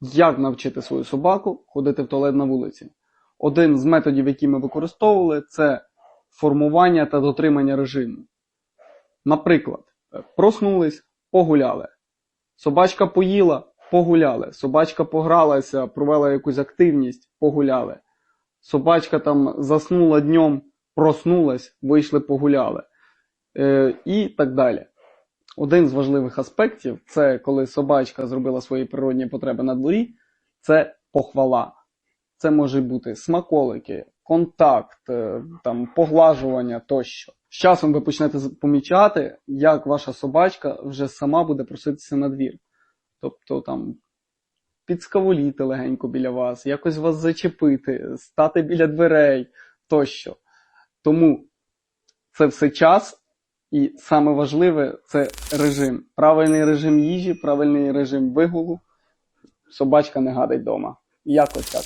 Як навчити свою собаку ходити в туалет на вулиці? Один з методів, які ми використовували, це формування та дотримання режиму. Наприклад, е, проснулись, погуляли. Собачка поїла, погуляли. Собачка погралася, провела якусь активність, погуляли. Собачка там заснула днем, проснулась, вийшли, погуляли. Е, і так далі. Один з важливих аспектів це коли собачка зробила свої природні потреби на дворі, це похвала. Це може бути смаколики, контакт, е, там, поглажування тощо. З часом ви почнете помічати, як ваша собачка вже сама буде проситися на двір. Тобто там підскаволіти легенько біля вас, якось вас зачепити, стати біля дверей тощо. Тому це все час, і саме важливе це режим. Правильний режим їжі, правильний режим вигулу. Собачка не гадить вдома. Якось так.